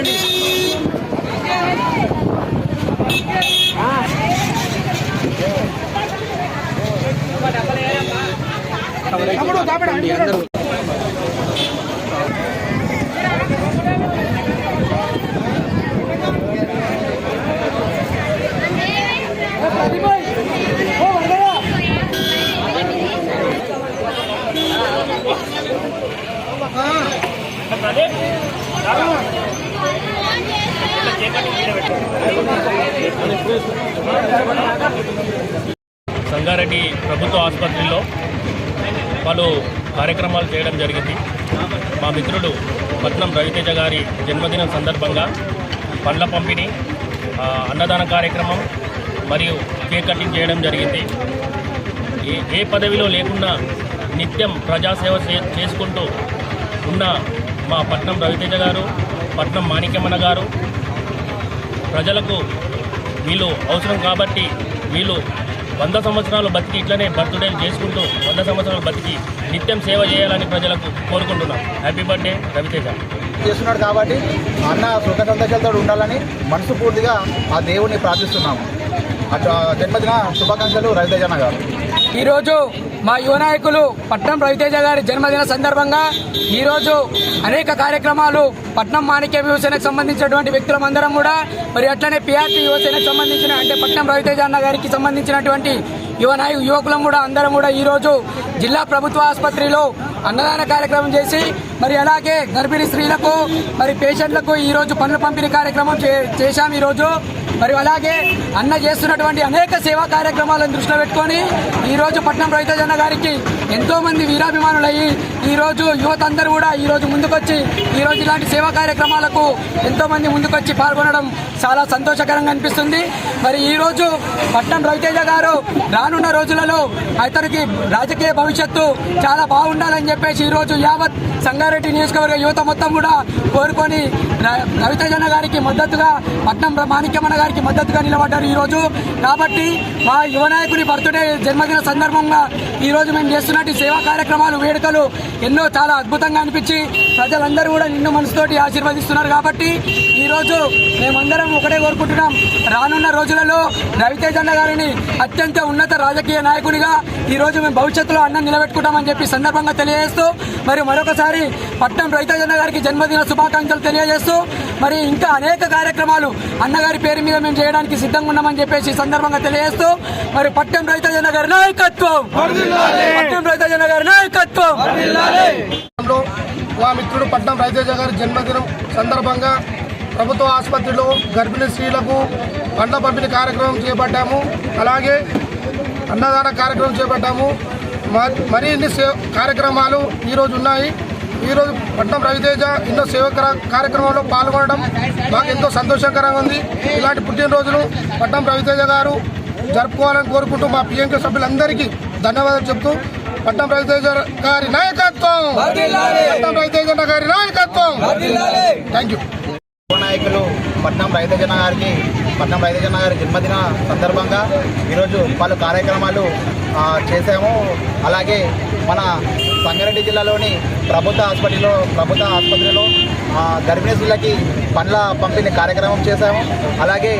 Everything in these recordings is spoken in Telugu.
ఎండ కొడుతుంది సంగారెడ్డి ప్రభుత్వ ఆసుపత్రిలో పలు కార్యక్రమాలు చేయడం జరిగింది. మా మిత్రుడు పట్నం రవితేజ గారి జన్మదినం సందర్భంగా పండ్ల పంపిణీ అన్నదాన కార్యక్రమం మరియు కేక్ కటింగ్ చేయడం జరిగింది. ఏ పదవిలో లేకుండా నిత్యం ప్రజాసేవ చే- చేసుకుంటూ ఉన్న మా పట్నం రవితేజ గారు పట్నం మాణిక్యమన్న గారు ప్రజలకు వీళ్ళు అవసరం కాబట్టి వీళ్ళు వంద సంవత్సరాలు బతికి ఇట్లనే బర్త్డేలు చేసుకుంటూ వంద సంవత్సరాలు బతికి నిత్యం సేవ చేయాలని ప్రజలకు కోరుకుంటున్నాం. Happy birthday Raviteja. చేస్తున్నాడు కాబట్టి అన్న సుఖ సంతోషాలతో ఉండాలని మనస్ఫూర్తిగా ఆ దేవుణ్ణి ప్రార్థిస్తున్నాము. జన్మదిన శుభాకాంక్షలు రవితేజన్న గారు. ఈరోజు మా యువ నాయకులు పట్నం రవితేజ గారి జన్మదిన సందర్భంగా ఈరోజు అనేక కార్యక్రమాలు పట్నం మాణిక్య యువసేనకు సంబంధించినటువంటి వ్యక్తులందరం కూడా మరి అట్లనే పిఆర్టీ యువసేనకు సంబంధించిన అంటే పట్నం రవితేజ అన్న గారికి సంబంధించినటువంటి యువ నాయ యువకులం కూడా అందరం కూడా ఈరోజు జిల్లా ప్రభుత్వ ఆసుపత్రిలో అన్నదాన కార్యక్రమం చేసి మరి అలాగే గర్భిణీ స్త్రీలకు మరి పేషెంట్లకు ఈరోజు పనుల పంపిణీ కార్యక్రమం చే- చేశాం ఈరోజు. మరి అలాగే అన్న చేస్తున్నటువంటి అనేక సేవా కార్యక్రమాలను దృష్టిలో పెట్టుకొని ఈరోజు పట్నం రైతజన గారికి ఎంతోమంది వీరాభిమానులయ్యి ఈరోజు యువత అందరూ కూడా ఈరోజు ముందుకొచ్చి ఈ రోజు ఇలాంటి సేవా కార్యక్రమాలకు ఎంతోమంది ముందుకొచ్చి పాల్గొనడం చాలా సంతోషకరంగా అనిపిస్తుంది. మరి ఈరోజు పట్నం రవితేజ గారు రానున్న రోజులలో అతనికి రాజకీయ భవిష్యత్తు చాలా బాగుండాలని చెప్పేసి ఈరోజు యావత్ సంగారెడ్డి నియోజకవర్గ యువత మొత్తం కూడా కోరుకొని ర- రవితేజన్న గారికి మద్దతుగా పట్నం మాణిక్యమన్న గారికి మద్దతుగా నిలబడ్డారు ఈరోజు కాబట్టి మా యువనాయకుని బర్త్డే జన్మదిన సందర్భంగా ఈరోజు మేము చేస్తున్నట్టు సేవా కార్యక్రమాలు వేడుకలు ఎన్నో చాలా అద్భుతంగా అనిపించి ప్రజలందరూ కూడా నిన్ను మనసుతోటి ఆశీర్వదిస్తున్నారు కాబట్టి ఈ రోజు మేమందరం ఒకటే కోరుకుంటున్నాం. రానున్న రోజులలో రవితేజన్న గారిని అత్యంత ఉన్నత రాజకీయ నాయకునిగా ఈ రోజు మేము భవిష్యత్తులో అన్నం నిలబెట్టుకుంటామని చెప్పి సందర్భంగా తెలియజేస్తూ మరి మరొకసారి పట్నం రైతజన్న గారికి జన్మదిన శుభాకాంక్షలు తెలియజేస్తూ మరి ఇంకా అనేక కార్యక్రమాలు అన్నగారి పేరు మీద మేము చేయడానికి సిద్ధంగా ఉన్నామని చెప్పేసి సందర్భంగా తెలియజేస్తూ మరి పట్నం రైతజన్న గారి నాయకత్వం! పట్నం రైతజన్న గారి నాయకత్వం! మా మిత్రుడు పట్నం రవితేజ గారి జన్మదినం సందర్భంగా ప్రభుత్వ ఆసుపత్రిలో గర్భిణీ స్త్రీలకు పండ్ల పంపిణీ కార్యక్రమం చేపట్టాము. అలాగే అన్నదాన కార్యక్రమం చేపట్టాము. మరి ఇన్ని సేవ కార్యక్రమాలు ఈరోజు ఉన్నాయి. ఈరోజు పట్నం రవితేజ ఎన్నో సేవ కార్యక్రమంలో పాల్గొనడం మాకు ఎంతో సంతోషకరంగా ఉంది. ఇలాంటి పుట్టినరోజును పట్నం రవితేజ గారు జరుపుకోవాలని కోరుకుంటూ మా పిఎంకే సభ్యులందరికీ ధన్యవాదాలు చెప్తూ పట్నం రవితేజ గారి నాయకత్వం. పట్నం రవితేజ గారి నాయకత్వం. థ్యాంక్ యూ నాయకులు పట్నం రైతజన గారికి పట్నం రైతజన గారి జన్మదిన సందర్భంగా ఈరోజు పలు కార్యక్రమాలు చేశాము. అలాగే మన సంగారెడ్డి జిల్లాలోని ప్రభుత్వ హాస్పిటల్లో ప్రభుత్వ ఆసుపత్రిలో ఆ, గర్భిణీ స్త్రీలకి పండ్ల పంపిణీ కార్యక్రమం చేశాము. అలాగే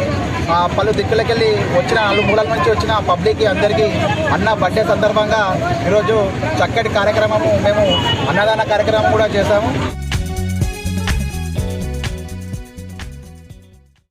పలు దిక్కులకెళ్ళి వచ్చిన నాలుగు మూలల నుంచి వచ్చిన పబ్లిక్కి అందరికీ అన్న బర్త్డే సందర్భంగా ఈరోజు చక్కటి కార్యక్రమము మేము అన్నదాన కార్యక్రమం కూడా చేశాము.